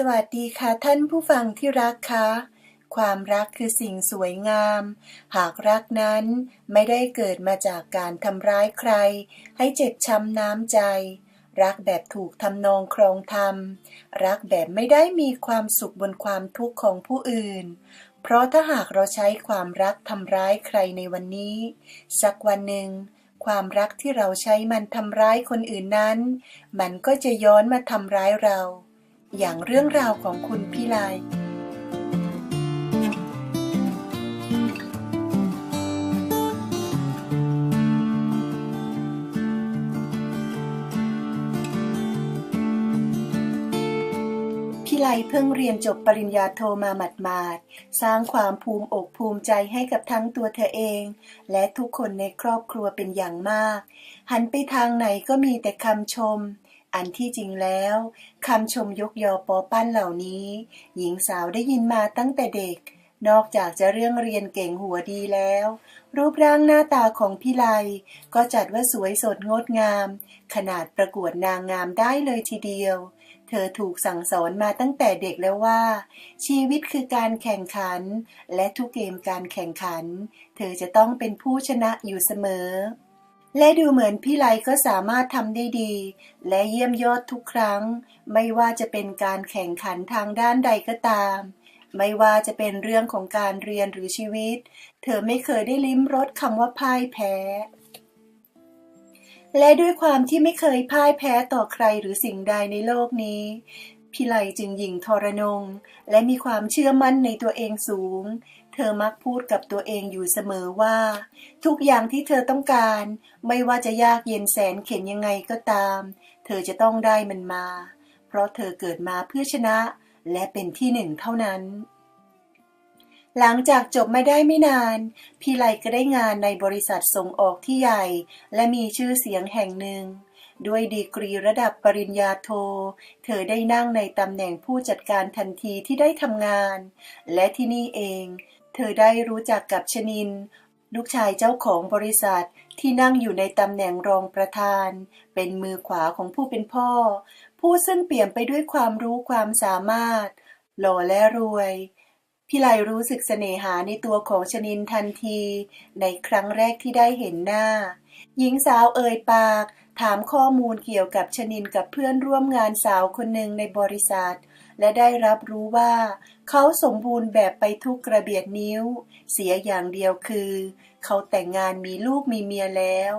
สวัสดีค่ะท่านผู้ฟังที่รักคะความรักคือสิ่งสวยงาม หากรักนั้นไม่ได้เกิดมาจากการทำร้ายใคร ให้เจ็บช้ำน้ำใจ รักแบบถูกทำนองครองธรรม รักแบบไม่ได้มีความสุขบนความทุกข์ของผู้อื่น เพราะถ้าหากเราใช้ความรักทำร้ายใครในวันนี้ สักวันหนึ่ง ความรักที่เราใช้มันทำร้ายคนอื่นนั้น มันก็จะย้อนมาทำร้ายเรา อย่างเรื่องราวของคุณพี่ไลพี่ไลเพิ่งเรียนจบปริญญาโทมาหมาดๆ สร้างความภูมิอกภูมิใจให้กับทั้งตัวเธอเอง และทุกคนในครอบครัวเป็นอย่างมาก หันไปทางไหนก็มีแต่คำชม อันที่จริงแล้วคำชมยกยอปอปั้นเหล่านี้ หญิงสาวได้ยินมาตั้งแต่เด็ก นอกจากจะเรื่องเรียนเก่งหัวดีแล้ว รูปร่างหน้าตาของพี่ไลก็จัดว่าสวยสดงดงาม ขนาดประกวดนางงามได้เลยทีเดียว เธอถูกสั่งสอนมาตั้งแต่เด็กแล้วว่า ชีวิตคือการแข่งขัน และทุกเกมการแข่งขัน เธอจะต้องเป็นผู้ชนะอยู่เสมอ และดูเหมือนพี่ไลก็สามารถทำได้ดี และเยี่ยมยอดทุกครั้ง ไม่ว่าจะเป็นการแข่งขันทางด้านใดก็ตาม ไม่ว่าจะเป็นเรื่องของการเรียนหรือชีวิต เธอไม่เคยได้ลิ้มรสคำว่าพ่ายแพ้ และด้วยความที่ไม่เคยพ่ายแพ้ต่อใครหรือสิ่งใดในโลกนี้ พี่ไลจึงหยิ่งทรนง และมีความเชื่อมั่นในตัวเองสูง เธอมักพูดกับตัวเองอยู่เสมอว่า ทุกอย่างที่เธอต้องการ ไม่ว่าจะยากเย็นแสนเข็นยังไงก็ตาม เธอจะต้องได้มันมา เพราะเธอเกิดมาเพื่อชนะ และเป็นที่หนึ่งเท่านั้น หลังจากจบไม่ได้ไม่นาน พี่ไลก็ได้งานในบริษัทส่งออกที่ใหญ่ และมีชื่อเสียงแห่งหนึ่ง ด้วยดีกรีระดับปริญญาโท เธอได้นั่งในตำแหน่งผู้จัดการทันทีที่ได้ทำงาน และที่นี่เอง เธอได้รู้จักกับชนิน ลูกชายเจ้าของบริษัทที่นั่งอยู่ในตำแหน่งรองประธาน เป็นมือขวาของผู้เป็นพ่อ ผู้ซึ่งเปี่ยมไปด้วยความรู้ความสามารถ หล่อและรวย พี่ไลรู้สึกเสน่หาในตัวของชนินทันที ในครั้งแรกที่ได้เห็นหน้า หญิงสาวเอ่ยปาก ถามข้อมูลเกี่ยวกับชนินกับเพื่อนร่วมงานสาวคนหนึ่งในบริษัท และได้รับรู้ว่า เขาสมบูรณ์แบบไปทุกกระเบียดนิ้ว เสียอย่างเดียวคือ เขาแต่งงานมีลูกมีเมียแล้ว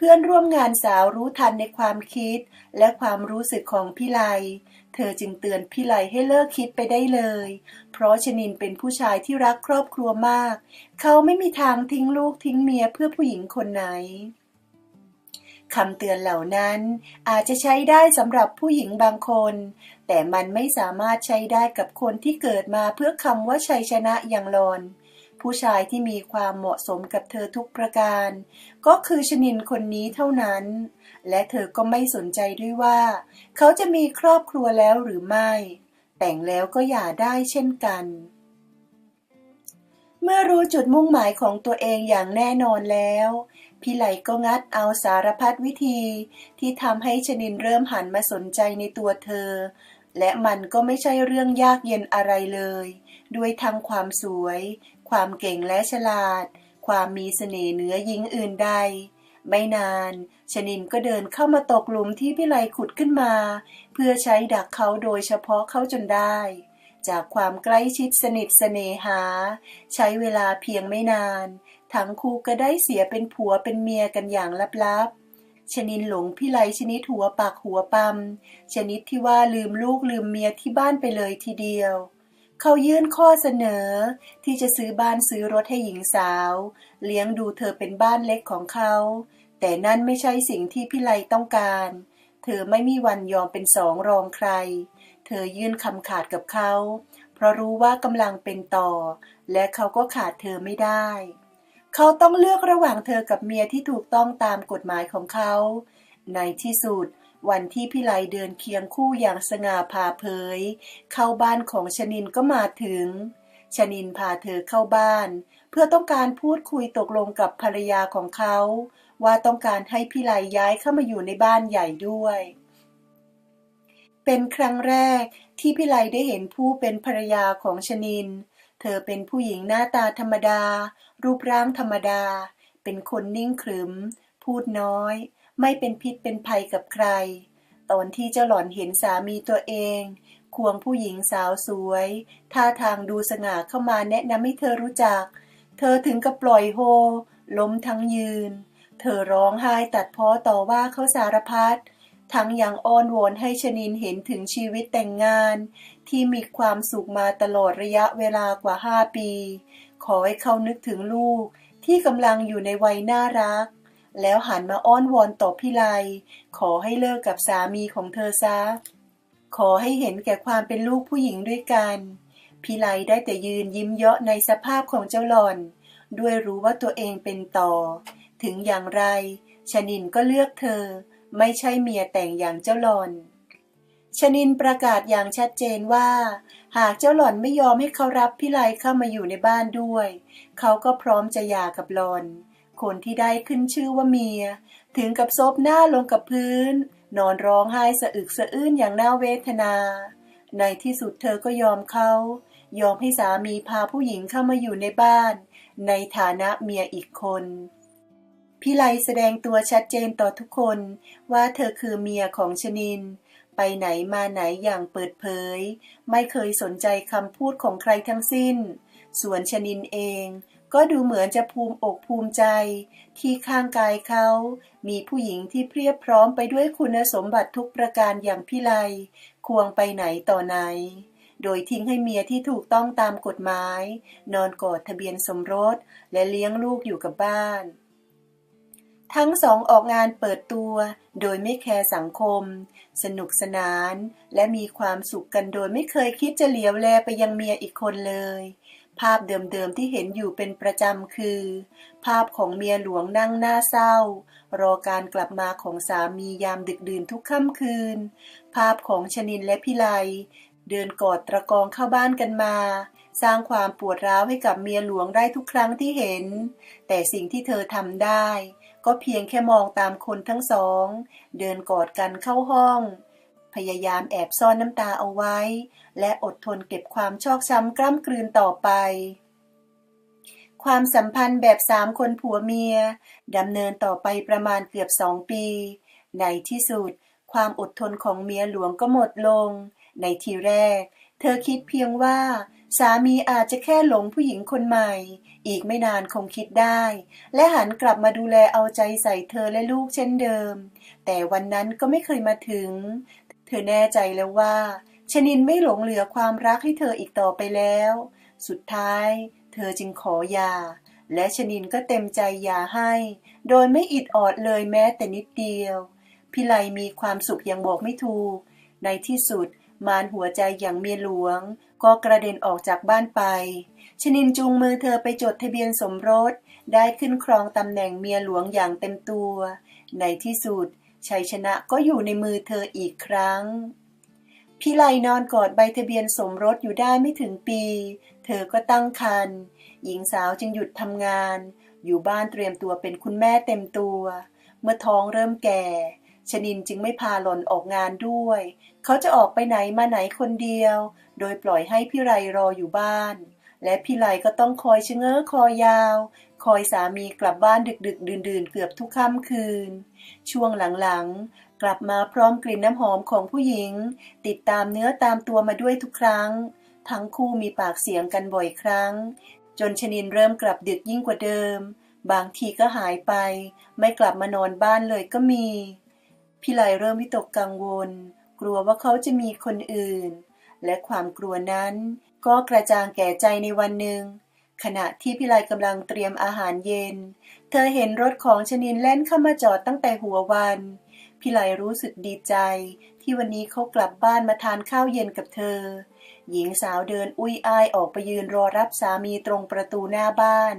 เพื่อนร่วมงานสาวรู้ทันในความคิด และความรู้สึกของพี่ไล เธอจึงเตือนพี่ไลให้เลิกคิดไปได้เลย เพราะชนินเป็นผู้ชายที่รักครอบครัวมาก เขาไม่มีทางทิ้งลูกทิ้งเมียเพื่อผู้หญิงคนไหนคำเตือนเหล่านั้นอาจจะใช้ได้สำหรับผู้หญิงบางคน แต่มันไม่สามารถใช้ได้กับคนที่เกิดมาเพื่อคำว่าชัยชนะอย่างหลอน ผู้ชายที่มีความเหมาะสมกับเธอทุกประการ ก็คือชนินคนนี้เท่านั้น และเธอก็ไม่สนใจด้วยว่า เขาจะมีครอบครัวแล้วหรือไม่ แต่งแล้วก็อย่าได้เช่นกัน เมื่อรู้จุดมุ่งหมายของตัวเองอย่างแน่นอนแล้วพี่ไหลก็งัดเอาสารพัดวิธีที่ทำให้ชนินเริ่มหันมาสนใจในตัวเธอ และมันก็ไม่ใช่เรื่องยากเย็นอะไรเลย ด้วยทั้งความสวย ความเก่งและฉลาด ความมีเสน่ห์เหนือหญิงอื่นใด ไม่นานชนินก็เดินเข้ามาตกหลุมที่พี่ไลขุดขึ้นมา เพื่อใช้ดักเขาโดยเฉพาะเขาจนได้ จากความใกล้ชิดสนิทเสน่หา ใช้เวลาเพียงไม่นาน ทั้งคู่ก็ได้เสียเป็นผัวเป็นเมียกันอย่างลับๆชนินหลงพี่ไลชนิดหัวปากหัวปั๊มชนิดที่ว่าลืมลูกลืมเมียที่บ้านไปเลยทีเดียว เขายื่นข้อเสนอ ที่จะซื้อบ้านซื้อรถให้หญิงสาว เลี้ยงดูเธอเป็นบ้านเล็กของเขา แต่นั่นไม่ใช่สิ่งที่พี่ไลต้องการ เธอไม่มีวันยอมเป็นสองรองใคร เธอยื่นคำขาดกับเขา เพราะรู้ว่ากำลังเป็นต่อ และเขาก็ขาดเธอไม่ได้ เขาต้องเลือกระหว่างเธอกับเมียที่ถูกต้องตามกฎหมายของเขา ในที่สุด วันที่พี่ไลเดินเคียงคู่อย่างสง่าผ่าเผย เข้าบ้านของชนินก็มาถึง ชนินพาเธอเข้าบ้าน เพื่อต้องการพูดคุยตกลงกับภรรยาของเขา ว่าต้องการให้พี่ไลย้ายเข้ามาอยู่ในบ้านใหญ่ด้วย เป็นครั้งแรกที่พิไลได้เห็นผู้เป็นภรรยาของชนิน เธอเป็นผู้หญิงหน้าตาธรรมดา รูปร่างธรรมดา เป็นคนนิ่งขรึม พูดน้อย ไม่เป็นพิษเป็นภัยกับใคร ตอนที่เจ้าหล่อนเห็นสามีตัวเอง ควงผู้หญิงสาวสวย ท่าทางดูสง่าเข้ามาแนะนำให้เธอรู้จัก เธอถึงกับปล่อยโฮ ล้มทั้งยืน เธอร้องไห้ตัดพ้อต่อว่าเขาสารพัดทั้งยังอ้อนวอนให้ชนินเห็นถึงชีวิตแต่งงาน ที่มีความสุขมาตลอดระยะเวลากว่าห้าปี ขอให้เขานึกถึงลูกที่กำลังอยู่ในวัยน่ารัก แล้วหันมาอ้อนวอนต่อพี่ไลขอให้เลิกกับสามีของเธอซะ ขอให้เห็นแก่ความเป็นลูกผู้หญิงด้วยกันพี่ไลได้แต่ยืนยิ้มเยาะในสภาพของเจ้าหล่อน ด้วยรู้ว่าตัวเองเป็นต่อ ถึงอย่างไรชนินก็เลือกเธอ ไม่ใช่เมียแต่งอย่างเจ้าหล่อนชนินประกาศอย่างชัดเจนว่า หากเจ้าหล่อนไม่ยอมให้เขารับพี่ไลเข้ามาอยู่ในบ้านด้วย เขาก็พร้อมจะหย่ากับหลอน คนที่ได้ขึ้นชื่อว่าเมีย ถึงกับซบหน้าลงกับพื้น นอนร้องไห้สะอึกสะอื้นอย่างน่าเวทนา ในที่สุดเธอก็ยอมเขา ยอมให้สามีพาผู้หญิงเข้ามาอยู่ในบ้าน ในฐานะเมียอีกคนพี่ไลแสดงตัวชัดเจนต่อทุกคนว่าเธอคือเมียของชนิน ไปไหนมาไหนอย่างเปิดเผย ไม่เคยสนใจคำพูดของใครทั้งสิ้น ส่วนชนินเองก็ดูเหมือนจะภูมิอกภูมิใจ ที่ข้างกายเขา มีผู้หญิงที่เพียบพร้อมไปด้วยคุณสมบัติทุกประการอย่างพี่ไลควงไปไหนต่อไหน โดยทิ้งให้เมียที่ถูกต้องตามกฎหมาย นอนกอดทะเบียนสมรส และเลี้ยงลูกอยู่กับบ้าน ทั้งสองออกงานเปิดตัว โดยไม่แคร์สังคม สนุกสนาน และมีความสุขกันโดยไม่เคยคิดจะเหลียวแลไปยังเมียอีกคนเลย ภาพเดิมๆที่เห็นอยู่เป็นประจำคือ ภาพของเมียหลวงนั่งหน้าเศร้า รอการกลับมาของสามียามดึกดื่นทุกค่ำคืน ภาพของชนินและพิไลเดินกอดตะกองเข้าบ้านกันมา สร้างความปวดร้าวให้กับเมียหลวงได้ทุกครั้งที่เห็น แต่สิ่งที่เธอทำได้ ก็เพียงแค่มองตามคนทั้งสอง เดินกอดกันเข้าห้อง พยายามแอบซ่อนน้ำตาเอาไว้ และอดทนเก็บความชอกช้ำกล้ำกลืนต่อไป ความสัมพันธ์แบบสามคนผัวเมียดำเนินต่อไปประมาณเกือบสองปี ในที่สุด ความอดทนของเมียหลวงก็หมดลง ในทีแรก เธอคิดเพียงว่า สามีอาจจะแค่หลงผู้หญิงคนใหม่ อีกไม่นานคงคิดได้ และหันกลับมาดูแลเอาใจใส่เธอและลูกเช่นเดิม แต่วันนั้นก็ไม่เคยมาถึง เธอแน่ใจแล้วว่า ชนินไม่หลงเหลือความรักให้เธออีกต่อไปแล้ว สุดท้าย เธอจึงขอหย่า และชนินก็เต็มใจหย่าให้ โดยไม่อิดออดเลยแม้แต่นิดเดียว พิไลมีความสุขอย่างบอกไม่ถูก ในที่สุดมารหัวใจอย่างเมียหลวง ก็กระเด็นออกจากบ้านไป ชนินจูงมือเธอไปจดทะเบียนสมรส ได้ขึ้นครองตำแหน่งเมียหลวงอย่างเต็มตัว ในที่สุด ชัยชนะก็อยู่ในมือเธออีกครั้ง พิไลนอนกอดใบทะเบียนสมรสอยู่ได้ไม่ถึงปี เธอก็ตั้งครรภ์หญิงสาวจึงหยุดทำงาน อยู่บ้านเตรียมตัวเป็นคุณแม่เต็มตัว เมื่อท้องเริ่มแก่ ชนินจึงไม่พาหล่อนออกงานด้วย เขาจะออกไปไหนมาไหนคนเดียว โดยปล่อยให้พี่ไรรออยู่บ้าน และพี่ไรก็ต้องคอยชะเง้อคอยาว คอยสามีกลับบ้านดึกๆดื่นๆเกือบทุกค่ำคืน ช่วงหลังๆ กลับมาพร้อมกลิ่นน้ำหอมของผู้หญิง ติดตามเนื้อตามตัวมาด้วยทุกครั้ง ทั้งคู่มีปากเสียงกันบ่อยครั้ง จนชนินเริ่มกลับดึกยิ่งกว่าเดิม บางทีก็หายไป ไม่กลับมานอนบ้านเลยก็มี พี่ไลเริ่มวิตกกังวล กลัวว่าเขาจะมีคนอื่น และความกลัวนั้น ก็กระจ่างแก่ใจในวันหนึ่ง ขณะที่พี่ไลกำลังเตรียมอาหารเย็น เธอเห็นรถของชนินแล่นเข้ามาจอดตั้งแต่หัววันพี่ไลรู้สึกดีใจ ที่วันนี้เขากลับบ้านมาทานข้าวเย็นกับเธอ หญิงสาวเดินอุ้ยอ้ายออกไปยืนรอรับสามีตรงประตูหน้าบ้าน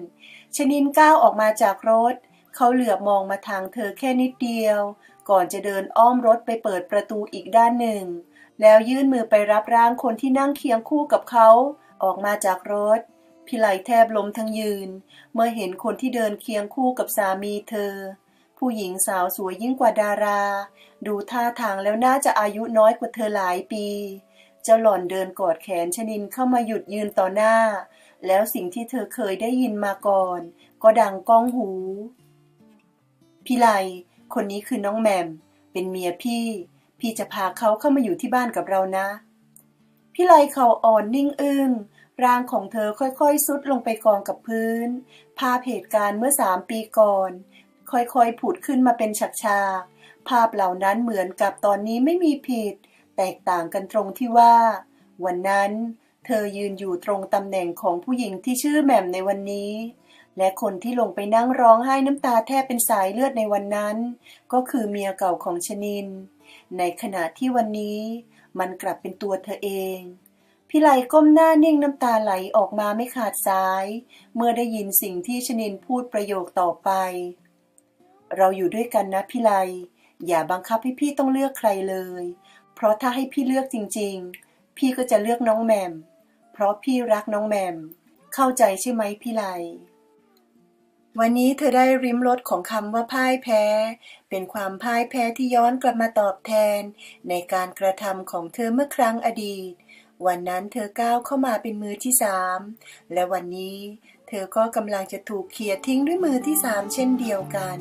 ชนินก้าวออกมาจากรถ เขาเหลือบมองมาทางเธอแค่นิดเดียว ก่อนจะเดินอ้อมรถไปเปิดประตูอีกด้านหนึ่ง แล้วยื่นมือไปรับร่างคนที่นั่งเคียงคู่กับเขา ออกมาจากรถ พิไลแทบล้มทั้งยืน เมื่อเห็นคนที่เดินเคียงคู่กับสามีเธอ ผู้หญิงสาวสวยยิ่งกว่าดารา ดูท่าทางแล้วน่าจะอายุน้อยกว่าเธอหลายปี เจ้าหล่อนเดินกอดแขนชนินเข้ามาหยุดยืนต่อหน้า แล้วสิ่งที่เธอเคยได้ยินมาก่อน ก็ดังก้องหูพี่ไลคนนี้คือน้องแหมม เป็นเมียพี่ พี่จะพาเขาเข้ามาอยู่ที่บ้านกับเรานะ พี่ไลเขาอ่อนนิ่งอึง้งร่างของเธอค่อยๆซุดลงไปกองกับพื้น ภาพเหตุการณ์เมื่อสามปีก่อน ค่อยๆผุดขึ้นมาเป็นฉากๆภาพเหล่านั้นเหมือนกับตอนนี้ไม่มีผิด แตกต่างกันตรงที่ว่า วันนั้นเธอยืนอยู่ตรงตำแหน่งของผู้หญิงที่ชื่อแหม่มในวันนี้ และคนที่ลงไปนั่งร้องไห้น้ำตาแทบเป็นสายเลือดในวันนั้น ก็คือเมียเก่าของชนิน ในขณะที่วันนี้มันกลับเป็นตัวเธอเอง พี่ไลก้มหน้านิ่งน้ำตาไหลออกมาไม่ขาดสาย เมื่อได้ยินสิ่งที่ชนินพูดประโยคต่อไป เราอยู่ด้วยกันนะพี่ไล อย่าบังคับให้พี่ต้องเลือกใครเลย เพราะถ้าให้พี่เลือกจริง ๆ พี่ก็จะเลือกน้องแหมม เพราะพี่รักน้องแหมม เข้าใจใช่ไหมพี่ไล วันนี้เธอได้ริมรสของคำว่าพ่ายแพ้ เป็นความพ่ายแพ้ที่ย้อนกลับมาตอบแทน ในการกระทำของเธอเมื่อครั้งอดีต วันนั้นเธอก้าวเข้ามาเป็นมือที่สามและวันนี้ เธอก็กำลังจะถูกเขี่ยทิ้งด้วยมือที่สามเช่นเดียวกัน